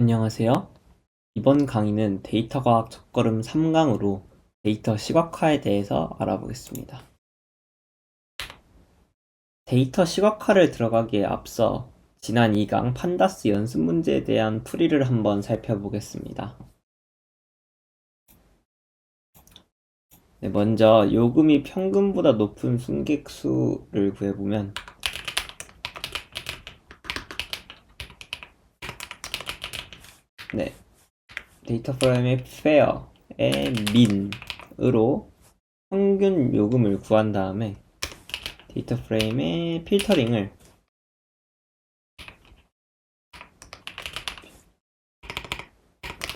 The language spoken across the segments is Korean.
안녕하세요. 이번 강의는 데이터 과학 첫걸음 3강으로 데이터 시각화에 대해서 알아보겠습니다. 데이터 시각화를 들어가기에 앞서 지난 2강 판다스 연습 문제에 대한 풀이를 한번 살펴보겠습니다. 네, 먼저 요금이 평균보다 높은 승객수를 구해보면 네, 데이터 프레임의 fair의 min으로 평균 요금을 구한 다음에 데이터 프레임의 필터링을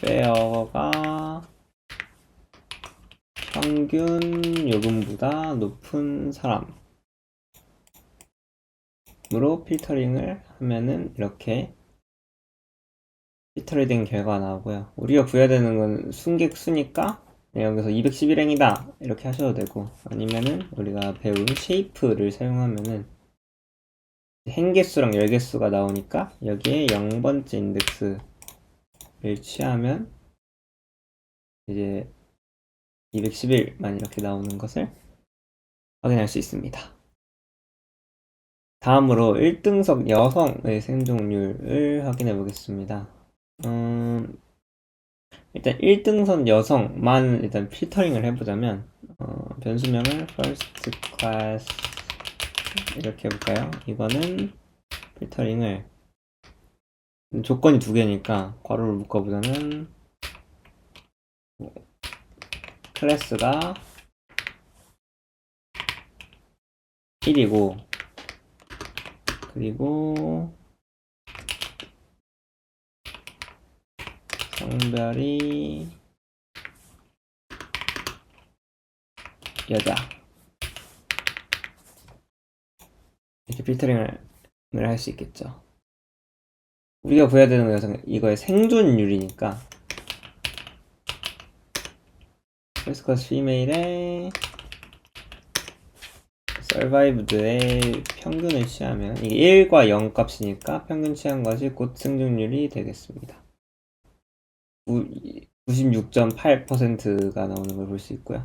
fair가 평균 요금보다 높은 사람으로 필터링을 하면은 이렇게 필터링 된 결과가 나오고요. 우리가 구해야 되는 건 승객 수니까 네, 여기서 211행이다 이렇게 하셔도 되고 아니면은 우리가 배운 쉐이프를 사용하면은 행개수랑 열개수가 나오니까 여기에 0번째 인덱스를 취하면 이제 211만 이렇게 나오는 것을 확인할 수 있습니다. 다음으로 1등석 여성의 생존율을 확인해 보겠습니다. 음, 일단 1등선 여성만 일단 필터링을 해보자면 어, 변수명을 first class 이렇게 해볼까요? 이거는 필터링을 조건이 두 개니까 괄호를 묶어보자면 클래스가 1이고 그리고 성별이 여자 이렇게 필터링을 할 수 있겠죠. 우리가 구해야 되는 것은 이거의 생존율이니까 first female의 survived의 평균을 취하면 이게 1과 0 값이니까 평균 취한 것이 곧 생존율이 되겠습니다. 96.8%가 나오는 걸 볼 수 있고요.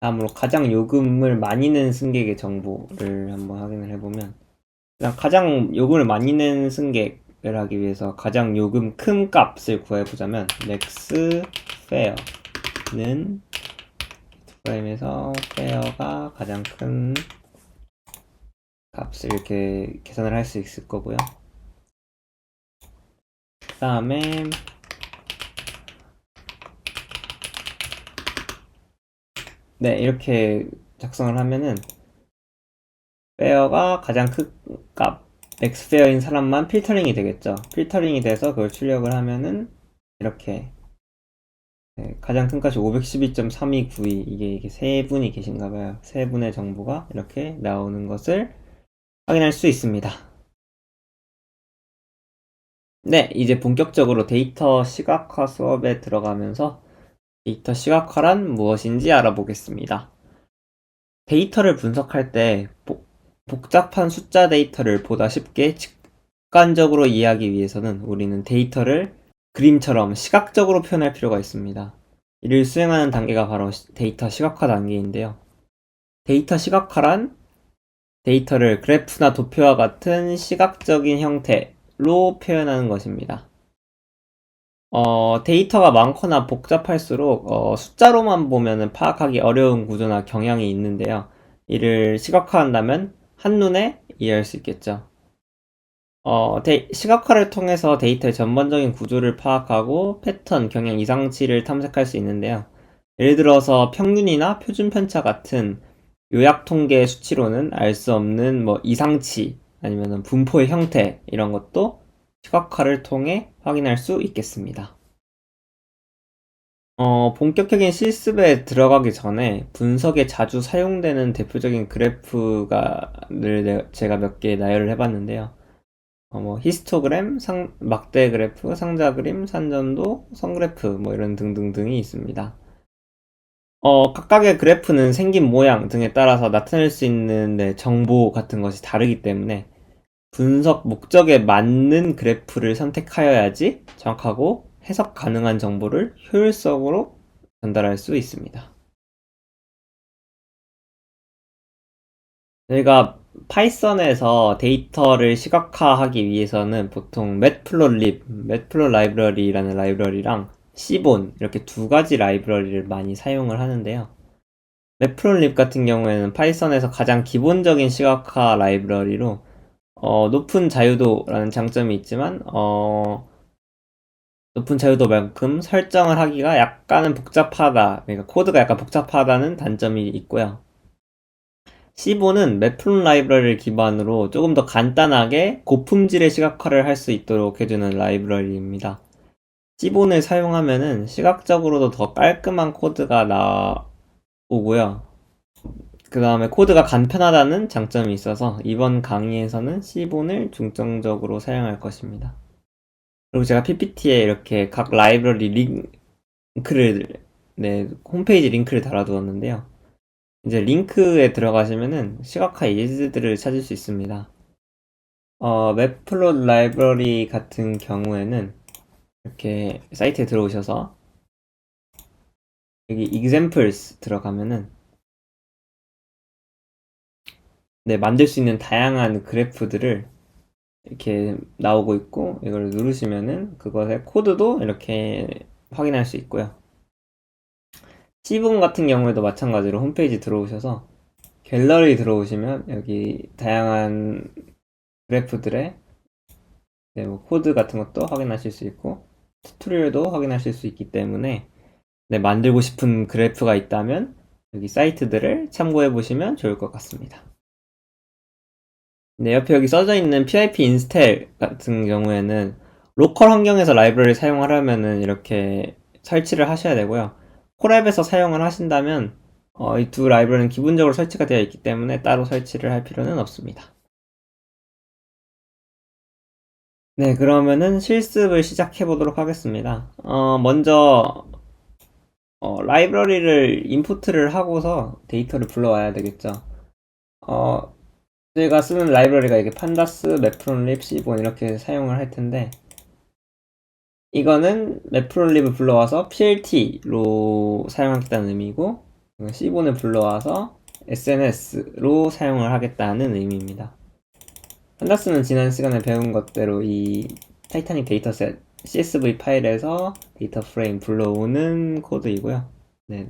다음으로 가장 요금을 많이 낸 승객의 정보를 한번 확인을 해보면 가장 요금을 많이 낸 승객을 하기 위해서 가장 요금 큰 값을 구해보자면 max fare는 프레임에서 fare가 가장 큰 값을 이렇게 계산을 할 수 있을 거고요. 그 다음에 네 이렇게 작성을 하면은 페어가 가장 큰 값, 맥스페어인 사람만 필터링이 되겠죠. 필터링이 돼서 그걸 출력을 하면은 이렇게 네, 가장 큰 값이 512.3292 이게 이게 세 분이 계신가 봐요. 세 분의 정보가 이렇게 나오는 것을 확인할 수 있습니다. 네, 이제 본격적으로 데이터 시각화 수업에 들어가면서 데이터 시각화란 무엇인지 알아보겠습니다. 데이터를 분석할 때 복잡한 숫자 데이터를 보다 쉽게 직관적으로 이해하기 위해서는 우리는 데이터를 그림처럼 시각적으로 표현할 필요가 있습니다. 이를 수행하는 단계가 바로 데이터 시각화 단계인데요. 데이터 시각화란 데이터를 그래프나 도표와 같은 시각적인 형태 로 표현하는 것입니다. 어, 데이터가 많거나 복잡할수록 어, 숫자로만 보면 파악하기 어려운 구조나 경향이 있는데요. 이를 시각화한다면 한눈에 이해할 수 있겠죠. 어, 데, 시각화를 통해서 데이터의 전반적인 구조를 파악하고 패턴, 경향, 이상치를 탐색할 수 있는데요. 예를 들어서 평균이나 표준 편차 같은 요약 통계 수치로는 알 수 없는 뭐 이상치 아니면 분포의 형태 이런 것도 시각화를 통해 확인할 수 있겠습니다. 어, 본격적인 실습에 들어가기 전에 분석에 자주 사용되는 대표적인 그래프가를 제가 몇 개 나열을 해봤는데요. 어, 뭐 히스토그램, 상, 막대 그래프, 상자 그림, 산전도, 선그래프 뭐 이런 등등등이 있습니다. 어, 각각의 그래프는 생긴 모양 등에 따라서 나타낼 수 있는 네, 정보 같은 것이 다르기 때문에 분석 목적에 맞는 그래프를 선택하여야지 정확하고 해석 가능한 정보를 효율적으로 전달할 수 있습니다. 저희가 파이썬에서 데이터를 시각화하기 위해서는 보통 matplotlib, matplot 라이브러리라는 라이브러리랑 cbon 이렇게 두 가지 라이브러리를 많이 사용을 하는데요. matplotlib 같은 경우에는 파이썬에서 가장 기본적인 시각화 라이브러리로 어, 높은 자유도라는 장점이 있지만 어, 높은 자유도만큼 설정을 하기가 약간은 복잡하다. 그러니까 코드가 약간 복잡하다는 단점이 있고요. C5는 매플론 라이브러리를 기반으로 조금 더 간단하게 고품질의 시각화를 할 수 있도록 해주는 라이브러리입니다. C5를 사용하면은 시각적으로도 더 깔끔한 코드가 나오고요. 그 다음에 코드가 간편하다는 장점이 있어서 이번 강의에서는 C5를 중점적으로 사용할 것입니다. 그리고 제가 PPT에 이렇게 각 라이브러리 링크를, 네, 홈페이지 링크를 달아두었는데요. 이제 링크에 들어가시면은 시각화 예제들을 찾을 수 있습니다. 어, 맵플롯 라이브러리 같은 경우에는 이렇게 사이트에 들어오셔서 여기 examples 들어가면은 네, 만들 수 있는 다양한 그래프들을 이렇게 나오고 있고 이걸 누르시면은 그것의 코드도 이렇게 확인할 수 있고요. C분 같은 경우에도 마찬가지로 홈페이지 들어오셔서 갤러리 들어오시면 여기 다양한 그래프들의 네, 뭐 코드 같은 것도 확인하실 수 있고 튜토리얼도 확인하실 수 있기 때문에 네, 만들고 싶은 그래프가 있다면 여기 사이트들을 참고해 보시면 좋을 것 같습니다. 네, 옆에 여기 써져 있는 PIP 인스텔 같은 경우에는 로컬 환경에서 라이브러리 사용하려면은 이렇게 설치를 하셔야 되고요. 콜앱에서 사용을 하신다면 어, 이 두 라이브러리는 기본적으로 설치가 되어 있기 때문에 따로 설치를 할 필요는 없습니다. 네, 그러면은 실습을 시작해 보도록 하겠습니다. 어, 먼저 어, 라이브러리를 인풋을 하고서 데이터를 불러와야 되겠죠. 어, 저희가 쓰는 라이브러리가 이게 판다스, 매프론립, 시본 이렇게 사용을 할 텐데 이거는 매프론립을 불러와서 PLT로 사용하겠다는 의미고 C본을 불러와서 SNS로 사용을 하겠다는 의미입니다. 판다스는 지난 시간에 배운 것대로 이 타이타닉 데이터셋 CSV 파일에서 데이터 프레임 불러오는 코드이고요. 네.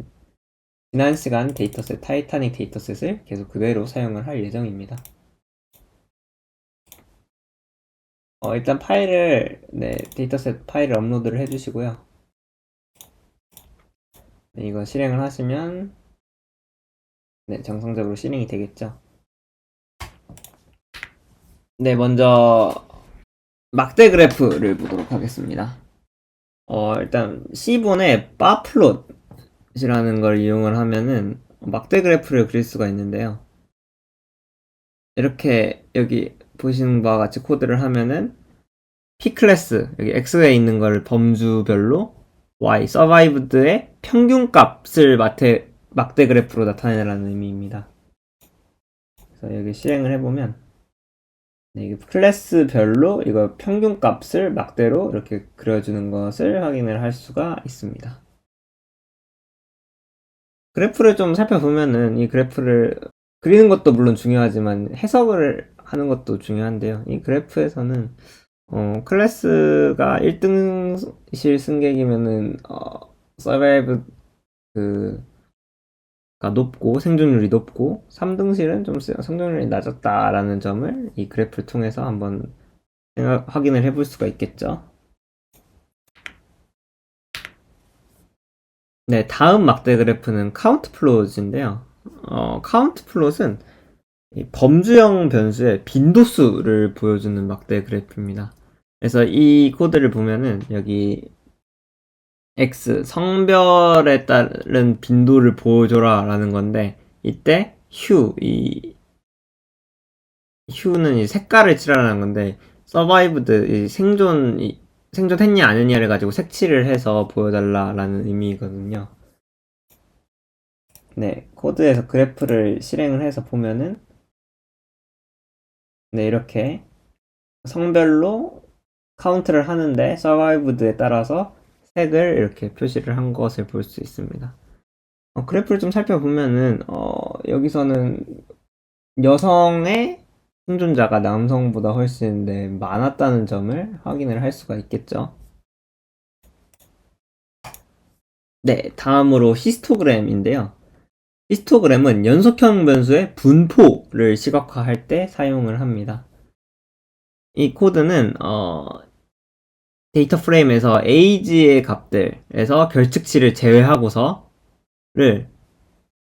지난 시간 데이터셋 타이타닉 데이터셋을 계속 그대로 사용을 할 예정입니다. 어, 일단 파일을, 네, 데이터셋 파일을 업로드를 해주시고요. 네, 이거 실행을 하시면, 네, 정상적으로 실행이 되겠죠. 네, 먼저, 막대 그래프를 보도록 하겠습니다. 어, 일단, C본에 바플롯이라는 걸 이용을 하면은, 막대 그래프를 그릴 수가 있는데요. 이렇게, 여기, 보시는 바와 같이 코드를 하면은 P 클래스 여기 X에 있는 걸 범주별로 Y survived의 평균 값을 막대, 막대 그래프로 나타내라는 의미입니다. 그래서 여기 실행을 해보면 네, 이게 클래스별로 이거 평균 값을 막대로 이렇게 그려주는 것을 확인을 할 수가 있습니다. 그래프를 좀 살펴보면은 이 그래프를 그리는 것도 물론 중요하지만 해석을 하는 것도 중요한데요. 이 그래프에서는 어, 클래스가 1등실 승객이면은 어, 서바이브 그가 높고 생존율이 높고 3등실은 좀 생존율이 낮았다라는 점을 이 그래프를 통해서 한번 생각, 확인을 해볼 수가 있겠죠. 네, 다음 막대 그래프는 카운트 플롯인데요. 어, 카운트 플롯은 범주형 변수의 빈도수를 보여주는 막대 그래프입니다. 그래서 이 코드를 보면은 여기 x 성별에 따른 빈도를 보여줘라 라는 건데 이때 휴, 이 휴는 이 색깔을 칠하라는 건데 서바이브드 이 생존 이 생존했냐 아니냐를 가지고 색칠을 해서 보여달라라는 의미거든요. 네, 코드에서 그래프를 실행을 해서 보면은 네, 이렇게 성별로 카운트를 하는데 survived에 따라서 색을 이렇게 표시를 한 것을 볼 수 있습니다. 어, 그래프를 좀 살펴보면은 어, 여기서는 여성의 생존자가 남성보다 훨씬 네, 많았다는 점을 확인을 할 수가 있겠죠. 네, 다음으로 히스토그램인데요. 히스토그램은 연속형 변수의 분포를 시각화할 때 사용을 합니다. 이 코드는 어, 데이터 프레임에서 age의 값들에서 결측치를 제외하고서를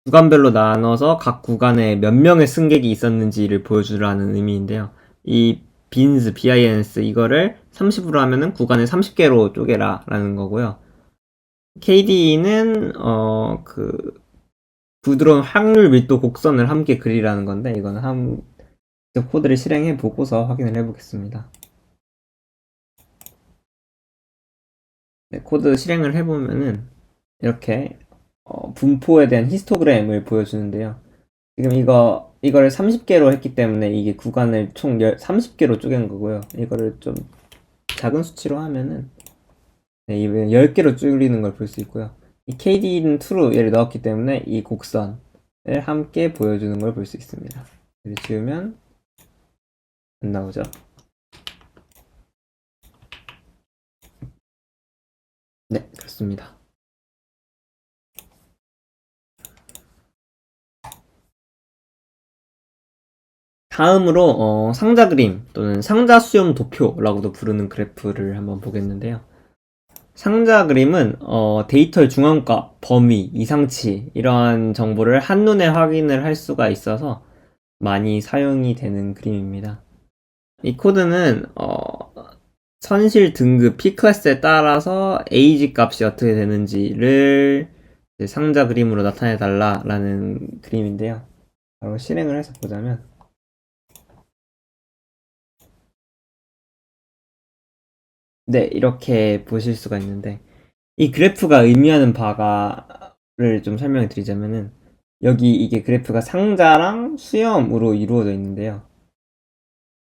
구간별로 나눠서 각 구간에 몇 명의 승객이 있었는지를 보여주라는 의미인데요. 이 bins, bins 이거를 30으로 하면은 구간을 30개로 쪼개라 라는 거고요. KD는 어 그 부드러운 확률 밀도 곡선을 함께 그리라는 건데 이거는 한 코드를 실행해 보고서 확인을 해 보겠습니다. 네, 코드 실행을 해 보면은 이렇게 어, 분포에 대한 히스토그램을 보여주는데요. 지금 이거 이거를 30개로 했기 때문에 이게 구간을 총 30개로 쪼갠 거고요. 이거를 좀 작은 수치로 하면은 네, 이번 10개로 줄이는 걸 볼 수 있고요. 이 KD는 true 얘를 넣었기 때문에 이 곡선을 함께 보여주는 걸 볼 수 있습니다. 지우면 안 나오죠. 네, 그렇습니다. 다음으로 어, 상자 그림 또는 상자 수렴 도표라고도 부르는 그래프를 한번 보겠는데요. 상자 그림은 어, 데이터의 중앙값, 범위, 이상치 이러한 정보를 한눈에 확인을 할 수가 있어서 많이 사용이 되는 그림입니다. 이 코드는 어, 선실 등급 P 클래스에 따라서 age 값이 어떻게 되는지를 상자 그림으로 나타내 달라라는 그림인데요. 바로 실행을 해서 보자면 네, 이렇게 보실 수가 있는데 이 그래프가 의미하는 바가를 좀 설명해 드리자면은 여기 이게 그래프가 상자랑 수렴으로 이루어져 있는데요.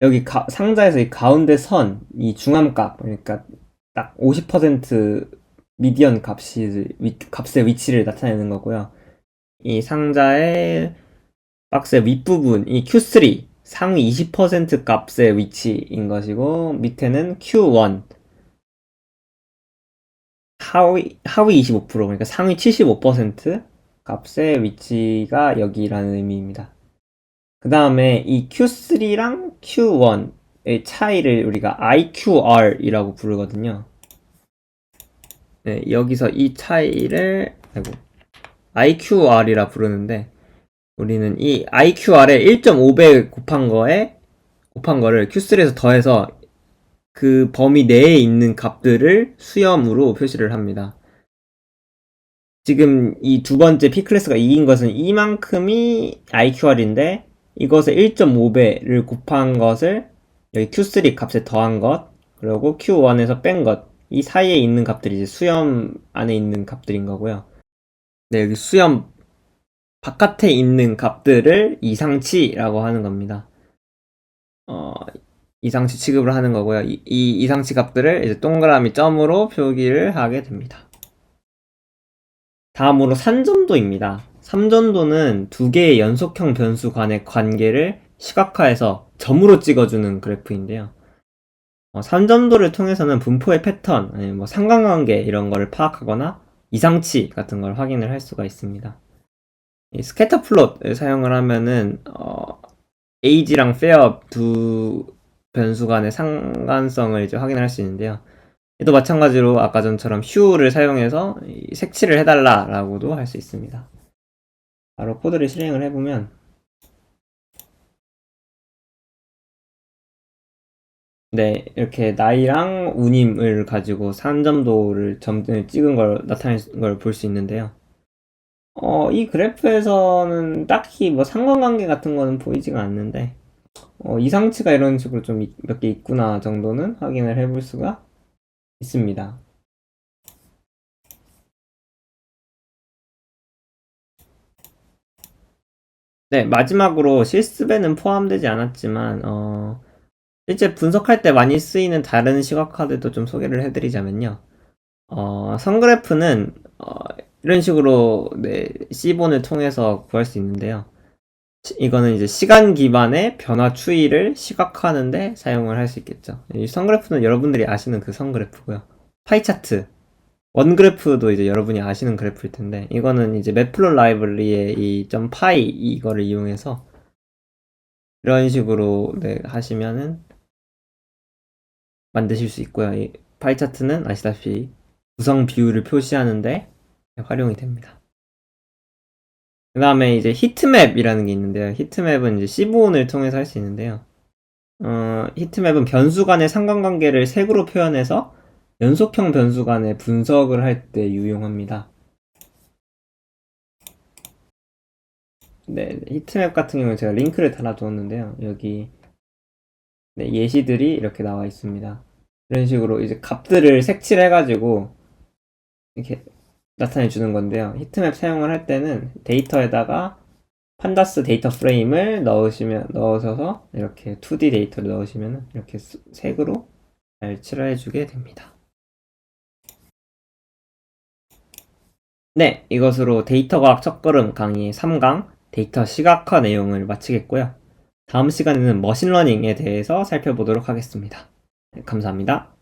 여기 가, 상자에서 이 가운데 선, 이 중함값, 그러니까 딱 50% 미디언 값이, 위, 값의 위치를 나타내는 거고요. 이 상자의 박스의 윗부분, 이 Q3, 상위 20% 값의 위치인 것이고, 밑에는 Q1, 하위, 하위 25%, 그러니까 상위 75% 값의 위치가 여기라는 의미입니다. 그 다음에 이 Q3랑 Q1의 차이를 우리가 IQR이라고 부르거든요. 네, 여기서 이 차이를, 아이고, IQR이라 부르는데, 우리는 이 IQR에 1.5배 곱한 거에, 곱한 거를 Q3에서 더해서 그 범위 내에 있는 값들을 수염으로 표시를 합니다. 지금 이 두 번째 P 클래스가 이긴 것은 이만큼이 IQR인데 이것의 1.5배를 곱한 것을 여기 Q3 값에 더한 것 그리고 Q1에서 뺀 것 이 사이에 있는 값들이 이제 수염 안에 있는 값들인 거고요. 네, 여기 수염 바깥에 있는 값들을 이상치라고 하는 겁니다. 어, 이상치 취급을 하는 거고요. 이, 이 이상치 값들을 이제 동그라미 점으로 표기를 하게 됩니다. 다음으로 산전도입니다. 삼전도는 두 개의 연속형 변수 간의 관계를 시각화해서 점으로 찍어주는 그래프인데요. 어, 삼전도를 통해서는 분포의 패턴, 아니면 뭐 상관관계 이런 거를 파악하거나 이상치 같은 걸 확인을 할 수가 있습니다. 이 스캐터 플롯을 사용을 하면은 어, age랑 fair 두 변수 간의 상관성을 이제 확인을 할수 있는데요. 또 마찬가지로 아까 전처럼 hu를 사용해서 색칠을 해달라라고도 할 수 있습니다. 바로 코드를 실행을 해보면 네, 이렇게 나이랑 운임을 가지고 산점도를 점을 찍은 걸 나타낸 걸 볼 수 있는데요. 어, 이 그래프에서는 딱히 뭐 상관관계 같은 거는 보이지가 않는데 어, 이상치가 이런 식으로 좀 몇 개 있구나 정도는 확인을 해볼 수가 있습니다. 네, 마지막으로 실습에는 포함되지 않았지만, 어, 실제 분석할 때 많이 쓰이는 다른 시각화들도 좀 소개를 해드리자면요. 어, 선그래프는 어, 이런 식으로 네, C본을 통해서 구할 수 있는데요. 시- 이거는 이제 시간 기반의 변화 추이를 시각화하는데 사용을 할 수 있겠죠. 이 선그래프는 여러분들이 아시는 그 선그래프고요. 파이 차트, 원그래프도 이제 여러분이 아시는 그래프일 텐데 이거는 이제 매플롯 라이브러리의 이 점 파이 이거를 이용해서 이런 식으로 네, 하시면은 만드실 수 있고요. 이 파이 차트는 아시다시피 구성 비율을 표시하는데 활용이 됩니다. 그 다음에 이제 히트맵이라는 게 있는데요. 히트맵은 이제 시브온을 통해서 할 수 있는데요. 어, 히트맵은 변수 간의 상관관계를 색으로 표현해서 연속형 변수 간의 분석을 할 때 유용합니다. 네, 히트맵 같은 경우는 제가 링크를 달아두었는데요. 여기 네, 예시들이 이렇게 나와 있습니다. 이런 식으로 이제 값들을 색칠해가지고 이렇게 나타내 주는 건데요. 히트맵 사용을 할 때는 데이터에다가 판다스 데이터 프레임을 넣으시면 넣으셔서 이렇게 2D 데이터를 넣으시면 이렇게 스- 색으로 잘 칠해 주게 됩니다. 네, 이것으로 데이터 과학 첫걸음 강의 3강 데이터 시각화 내용을 마치겠고요. 다음 시간에는 머신러닝에 대해서 살펴보도록 하겠습니다. 네, 감사합니다.